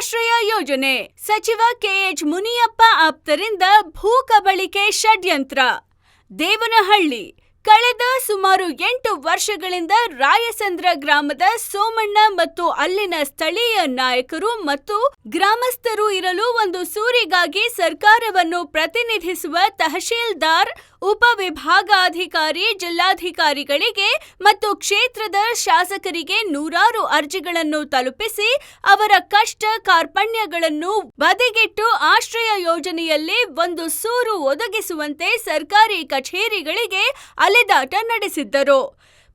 ಆಶ್ರಯ ಯೋಜನೆ ಸಚಿವ ಕೆಎಚ್ ಮುನಿಯಪ್ಪ ಆಪ್ತರಿಂದ ಭೂ ಕಬಳಿಕೆ ಷಡ್ಯಂತ್ರ. ದೇವನಹಳ್ಳಿ ಕಳೆದ ಸುಮಾರು ಎಂಟು ವರ್ಷಗಳಿಂದ ರಾಯಸಂದ್ರ ಗ್ರಾಮದ ಸೋಮಣ್ಣ ಮತ್ತು ಅಲ್ಲಿನ ಸ್ಥಳೀಯ ನಾಯಕರು ಮತ್ತು ಗ್ರಾಮಸ್ಥರು ಇರಲು ಒಂದು ಸೂರಿಗಾಗಿ ಸರ್ಕಾರವನ್ನು ಪ್ರತಿನಿಧಿಸುವ ತಹಶೀಲ್ದಾರ್ ಉಪವಿಭಾಗಾಧಿಕಾರಿ ಜಿಲ್ಲಾಧಿಕಾರಿಗಳಿಗೆ ಮತ್ತು ಕ್ಷೇತ್ರದ ಶಾಸಕರಿಗೆ ನೂರಾರು ಅರ್ಜಿಗಳನ್ನು ತಲುಪಿಸಿ ಅವರ ಕಷ್ಟ ಕಾರ್ಪಣ್ಯಗಳನ್ನು ಬದಿಗಿಟ್ಟು ಆಶ್ರಯ ಯೋಜನೆಯಲ್ಲಿ ಒಂದು ಸೂರು ಒದಗಿಸುವಂತೆ ಸರ್ಕಾರಿ ಕಚೇರಿಗಳಿಗೆ ಅಲೆದಾಟ ನಡೆಸಿದ್ದರು.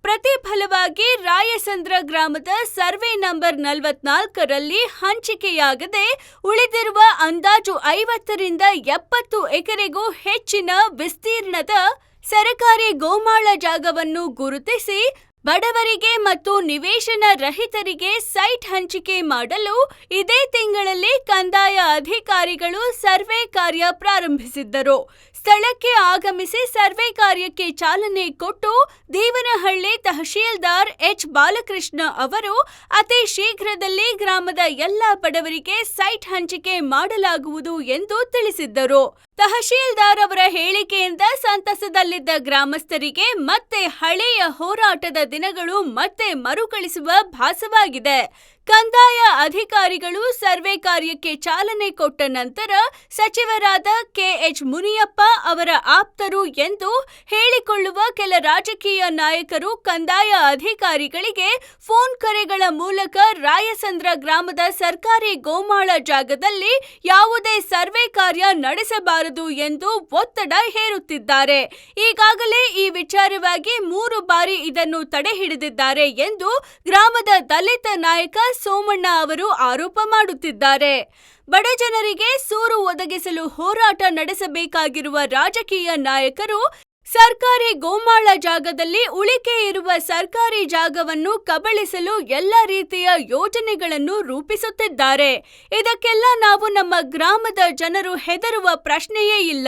ಪ್ರತಿಫಲವಾಗಿ ರಾಯಸಂದ್ರ ಗ್ರಾಮದ ಸರ್ವೆ ನಂಬರ್ ನಲವತ್ನಾಲ್ಕರಲ್ಲಿ ಹಂಚಿಕೆಯಾಗದೆ ಉಳಿದಿರುವ ಅಂದಾಜು ಐವತ್ತರಿಂದ ಎಪ್ಪತ್ತು ಎಕರೆಗೂ ಹೆಚ್ಚಿನ ವಿಸ್ತೀರ್ಣದ ಸರಕಾರಿ ಗೋಮಾಳ ಜಾಗವನ್ನು ಗುರುತಿಸಿ ಬಡವರಿಗೆ ಮತ್ತು ನಿವೇಶನ ರಹಿತರಿಗೆ ಸೈಟ್ ಹಂಚಿಕೆ ಮಾಡಲು ಇದೇ ತಿಂಗಳಲ್ಲಿ ಕಂದಾಯ ಅಧಿಕಾರಿಗಳು ಸರ್ವೆ ಕಾರ್ಯ ಪ್ರಾರಂಭಿಸಿದ್ದರು. ಸ್ಥಳಕ್ಕೆ ಆಗಮಿಸಿ ಸರ್ವೆ ಕಾರ್ಯಕ್ಕೆ ಚಾಲನೆ ಕೊಟ್ಟು ದೇವನಹಳ್ಳಿ ತಹಶೀಲ್ದಾರ್ ಎಚ್ ಬಾಲಕೃಷ್ಣ ಅವರು ಅತಿ ಶೀಘ್ರದಲ್ಲಿ ಗ್ರಾಮದ ಎಲ್ಲ ಬಡವರಿಗೆ ಸೈಟ್ ಹಂಚಿಕೆ ಮಾಡಲಾಗುವುದು ಎಂದು ತಿಳಿಸಿದ್ದರು. ತಹಶೀಲ್ದಾರ್ ಅವರ ಹೇಳಿಕೆಯಿಂದ ಸಂತಸದಲ್ಲಿದ್ದ ಗ್ರಾಮಸ್ಥರಿಗೆ ಮತ್ತೆ ಹಳೆಯ ಹೋರಾಟದ ದಿನಗಳು ಮತ್ತೆ ಮರುಕಳಿಸುವ ಭಾಸವಾಗಿದೆ. ಕಂದಾಯ ಅಧಿಕಾರಿಗಳು ಸರ್ವೆ ಕಾರ್ಯಕ್ಕೆ ಚಾಲನೆ ಕೊಟ್ಟ ನಂತರ ಸಚಿವರಾದ ಕೆಎಚ್ ಮುನಿಯಪ್ಪ ಅವರ ಆಪ್ತರು ಎಂದು ಹೇಳಿಕೊಳ್ಳುವ ಕೆಲ ರಾಜಕೀಯ ನಾಯಕರು ಕಂದಾಯ ಅಧಿಕಾರಿಗಳಿಗೆ ಫೋನ್ ಕರೆಗಳ ಮೂಲಕ ರಾಯಸಂದ್ರ ಗ್ರಾಮದ ಸರ್ಕಾರಿ ಗೋಮಾಳ ಜಾಗದಲ್ಲಿ ಯಾವುದೇ ಸರ್ವೆ ಕಾರ್ಯ ನಡೆಸಬಾರದು ಎಂದು ಒತ್ತಡ ಹೇರುತ್ತಿದ್ದಾರೆ. ಈಗಾಗಲೇ ಈ ವಿಚಾರವಾಗಿ ಮೂರು ಬಾರಿ ಇದನ್ನು ತಡೆ ಹಿಡಿದಿದ್ದಾರೆ ಎಂದು ಗ್ರಾಮದ ದಲಿತ ನಾಯಕ ಸೋಮಣ್ಣ ಅವರು ಆರೋಪ ಮಾಡುತ್ತಿದ್ದಾರೆ. ಬಡ ಜನರಿಗೆ ಸೂರು ಒದಗಿಸಲು ಹೋರಾಟ ನಡೆಸಬೇಕಾಗಿರುವ ರಾಜಕೀಯ ನಾಯಕರು ಸರ್ಕಾರಿ ಗೋಮಾಳ ಜಾಗದಲ್ಲಿ ಉಳಿಕೆ ಇರುವ ಸರ್ಕಾರಿ ಜಾಗವನ್ನು ಕಬಳಿಸಲು ಎಲ್ಲ ರೀತಿಯ ಯೋಜನೆಗಳನ್ನು ರೂಪಿಸುತ್ತಿದ್ದಾರೆ. ಇದಕ್ಕೆಲ್ಲ ನಾವು ನಮ್ಮ ಗ್ರಾಮದ ಜನರು ಹೆದರುವ ಪ್ರಶ್ನೆಯೇ ಇಲ್ಲ.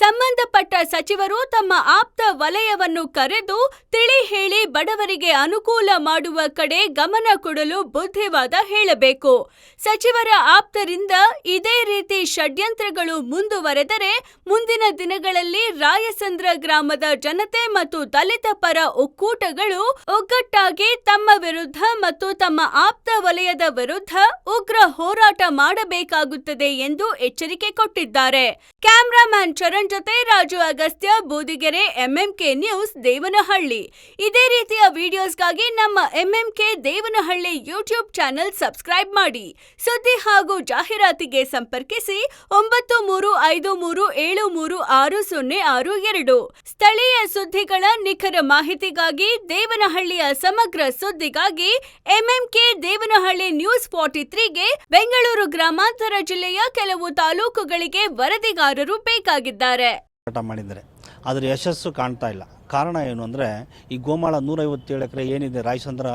ಸಂಬಂಧಪಟ್ಟ ಸಚಿವರು ತಮ್ಮ ಆಪ್ತ ವಲಯವನ್ನು ಕರೆದು ತಿಳಿ ಹೇಳಿ ಬಡವರಿಗೆ ಅನುಕೂಲ ಮಾಡುವ ಕಡೆ ಗಮನ ಕೊಡಲು ಬುದ್ಧಿವಾದ ಹೇಳಬೇಕು. ಸಚಿವರ ಆಪ್ತರಿಂದ ಇದೇ ರೀತಿ ಷಡ್ಯಂತ್ರಗಳು ಮುಂದುವರೆದರೆ ಮುಂದಿನ ದಿನಗಳಲ್ಲಿ ರಾಯಸಂದ್ರ ಗ್ರಾಮದ ಜನತೆ ಮತ್ತು ದಲಿತ ಪರ ಒಕ್ಕೂಟಗಳು ಒಗ್ಗಟ್ಟಾಗಿ ತಮ್ಮ ವಿರುದ್ಧ ಮತ್ತು ತಮ್ಮ ಆಪ್ತ ವಲಯದ ವಿರುದ್ಧ ಉಗ್ರ ಹೋರಾಟ ಮಾಡಬೇಕಾಗುತ್ತದೆ ಎಂದು ಎಚ್ಚರಿಕೆ ಕೊಟ್ಟಿದ್ದಾರೆ. ಕ್ಯಾಮ್ರಾಮ್ಯಾನ್ ಚರಣ್ ಜೊತೆ ರಾಜು ಅಗಸ್ತ್ಯ, ಬೂದಿಗೆರೆ ಎಂಎಂಕೆ ನ್ಯೂಸ್ ದೇವನಹಳ್ಳಿ. ಇದೇ ರೀತಿಯ ವಿಡಿಯೋಸ್ಗಾಗಿ ನಮ್ಮ MMK Devanahalli YouTube channel subscribe ಮಾಡಿ. ಸುದ್ದಿ ಹಾಗೂ ಜಾಹೀರಾತಿಗೆ ಸಂಪರ್ಕಿಸಿ ಒಂಬತ್ತು ಮೂರು ಐದು ಮೂರು ಏಳು ಮೂರು ಆರು ಸೊನ್ನೆ ಆರು ಎರಡು. ಸ್ಥಳೀಯ ಸುದ್ದಿಗಳ ನಿಖರ ಮಾಹಿತಿಗಾಗಿ ದೇವನಹಳ್ಳಿಯ ಸಮಗ್ರ ಸುದ್ದಿಗಾಗಿ ಎಂಎಂಕೆ ದೇವನಹಳ್ಳಿ ನ್ಯೂಸ್ ಫಾರ್ಟಿ ತ್ರೀಗೆ ಬೆಂಗಳೂರು ಗ್ರಾಮಾಂತರ ಜಿಲ್ಲೆಯ ಕೆಲವು ತಾಲೂಕುಗಳಿಗೆ ವರದಿಗಾರರು ಬೇಕಾಗಿದ್ದಾರೆ. ಹೋರಾಟ ಮಾಡಿದ್ದಾರೆ. ಅದರ ಯಶಸ್ಸು ಕಾಣ್ತಾ ಇಲ್ಲ. ಕಾರಣ ಏನು ಅಂದರೆ, ಈ ಗೋಮಾಳ ನೂರೈವತ್ತೇಳು ಎಕರೆ ಏನಿದೆ ರಾಯಚಂದ್ರ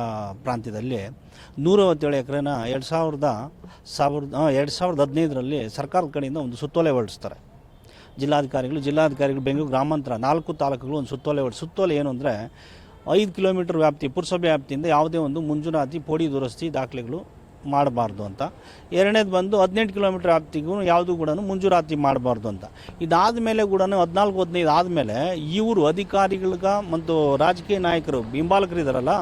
ಪ್ರಾಂತ್ಯದಲ್ಲಿ, ನೂರೈವತ್ತೇಳು ಎಕರೆನ ಎರಡು ಸಾವಿರದ ಸಾವಿರದ ಎರಡು ಸಾವಿರದ ಹದಿನೈದರಲ್ಲಿ ಸರ್ಕಾರದ ಕಡೆಯಿಂದ ಒಂದು ಸುತ್ತೋಲೆ ಹೊರಡಿಸ್ತಾರೆ. ಜಿಲ್ಲಾಧಿಕಾರಿಗಳು ಜಿಲ್ಲಾಧಿಕಾರಿಗಳು ಬೆಂಗಳೂರು ಗ್ರಾಮಾಂತರ ನಾಲ್ಕು ತಾಲೂಕುಗಳು ಒಂದು ಸುತ್ತೋಲೆ ಹೊರಡಿ, ಸುತ್ತೋಲೆ ಏನು ಅಂದರೆ, ಐದು ಕಿಲೋಮೀಟರ್ ವ್ಯಾಪ್ತಿ, ಪುರಸಭೆ ವ್ಯಾಪ್ತಿಯಿಂದ ಯಾವುದೇ ಒಂದು ಮುಂಜೂರಾತಿ, ಪೋಡಿ ದುರಸ್ತಿ, ದಾಖಲೆಗಳು ಮಾಡಬಾರ್ದು ಅಂತ. ಎರಡನೇದು ಬಂದು ಹದಿನೆಂಟು ಕಿಲೋಮೀಟರ್ ವ್ಯಾಪ್ತಿಗೂ ಯಾವುದು ಕೂಡ ಮುಂಜೂರಾತಿ ಮಾಡಬಾರ್ದು ಅಂತ. ಇದಾದ ಮೇಲೆ ಕೂಡ ಹದಿನಾಲ್ಕು, ಹದಿನೈದು ಆದಮೇಲೆ ಇವರು ಅಧಿಕಾರಿಗಳಿಗೆ ಮತ್ತು ರಾಜಕೀಯ ನಾಯಕರು ಹಿಂಬಾಲಕರಿದ್ದಾರಲ್ಲ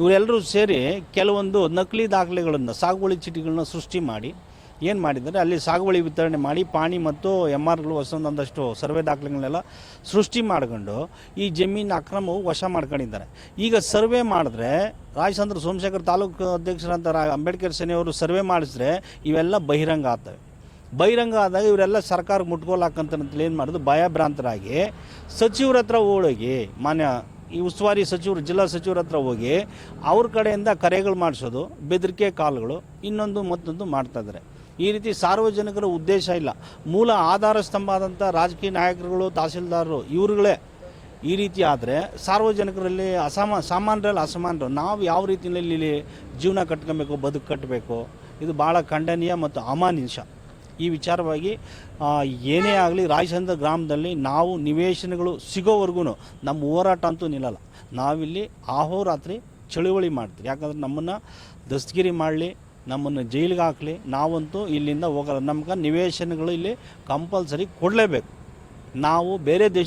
ಇವರೆಲ್ಲರೂ ಸೇರಿ ಕೆಲವೊಂದು ನಕಲಿ ದಾಖಲೆಗಳನ್ನು, ಸಾಗುವಳಿ ಚೀಟಿಗಳನ್ನ ಸೃಷ್ಟಿ ಮಾಡಿ ಏನು ಮಾಡಿದ್ದಾರೆ? ಅಲ್ಲಿ ಸಾಗುವಳಿ ವಿತರಣೆ ಮಾಡಿ ಪಾಣಿ ಮತ್ತು ಎಂ ಆರ್ಗಳು ಹೊಸದೊಂದಷ್ಟು ಸರ್ವೆ ದಾಖಲೆಗಳನ್ನೆಲ್ಲ ಸೃಷ್ಟಿ ಮಾಡ್ಕೊಂಡು ಈ ಜಮೀನು ಅಕ್ರಮವು ವಶ ಮಾಡ್ಕೊಂಡಿದ್ದಾರೆ. ಈಗ ಸರ್ವೆ ಮಾಡಿದ್ರೆ ರಾಜಚಂದ್ರ ಸೋಮಶೇಖರ್ ತಾಲೂಕು ಅಧ್ಯಕ್ಷರಂತ ಅಂಬೇಡ್ಕರ್ ಅಂಬೇಡ್ಕರ್ ಸೇನೆಯವರು ಸರ್ವೆ ಮಾಡಿಸಿದ್ರೆ ಇವೆಲ್ಲ ಬಹಿರಂಗ ಆಗ್ತವೆ. ಬಹಿರಂಗ ಆದಾಗ ಇವರೆಲ್ಲ ಸರ್ಕಾರ ಮುಟ್ಕೋಲಾಕಂತಂತೇಳಿ ಏನು ಮಾಡೋದು? ಭಯಭ್ರಾಂತರಾಗಿ ಸಚಿವರ ಹತ್ರ ಓಡೋಗಿ, ಮಾನ್ಯ ಈ ಉಸ್ತುವಾರಿ ಸಚಿವರು, ಜಿಲ್ಲಾ ಸಚಿವರ ಹತ್ರ ಹೋಗಿ ಅವ್ರ ಕಡೆಯಿಂದ ಕರೆಗಳು ಮಾಡಿಸೋದು, ಬೆದರಿಕೆ ಕಾಲುಗಳು ಇನ್ನೊಂದು ಮತ್ತೊಂದು ಮಾಡ್ತಾ ಇದ್ದಾರೆ. ಈ ರೀತಿ ಸಾರ್ವಜನಿಕರ ಉದ್ದೇಶ ಇಲ್ಲ. ಮೂಲ ಆಧಾರ ಸ್ತಂಭ ಆದಂಥ ರಾಜಕೀಯ ನಾಯಕರುಗಳು, ತಹಸೀಲ್ದಾರರು, ಇವರುಗಳೇ ಈ ರೀತಿ ಆದರೆ ಸಾರ್ವಜನಿಕರಲ್ಲಿ ಅಸಮ, ಸಾಮಾನ್ಯರಲ್ಲಿ ಅಸಮಾನರು. ನಾವು ಯಾವ ರೀತಿಯಲ್ಲಿ ಇಲ್ಲಿ ಜೀವನ ಕಟ್ಕೊಬೇಕು, ಬದುಕು ಕಟ್ಟಬೇಕು ಇದು ಭಾಳ ಖಂಡನೀಯ ಮತ್ತು ಅಮಾನುಷ ಈ ವಿಚಾರವಾಗಿ ಏನೇ ಆಗಲಿ ರಾಯಚಂದ್ರ ಗ್ರಾಮದಲ್ಲಿ ನಾವು ನಿವೇಶನಗಳು ಸಿಗೋವರೆಗೂ ನಮ್ಮ ಹೋರಾಟ ಅಂತೂ ನಿಲ್ಲಲ್ಲ. ನಾವಿಲ್ಲಿ ಆಹೋರಾತ್ರಿ ಚಳುವಳಿ ಮಾಡ್ತೀವಿ. ಯಾಕಂದ್ರೆ ನಮ್ಮನ್ನು ದಸ್ತಗಿರಿ ಮಾಡಲಿ ನಮ್ಮನ್ನು ಜೈಲಿಗೆ ಹಾಕಲಿ ನಾವಂತೂ ಇಲ್ಲಿಂದ ಹೋಗಲ್ಲ. ನಮ್ಗೆ ನಿವೇಶನಗಳು ಇಲ್ಲಿ ಕಂಪಲ್ಸರಿ ಕೊಡಲೇಬೇಕು. ನಾವು ಬೇರೆ ದೇಶ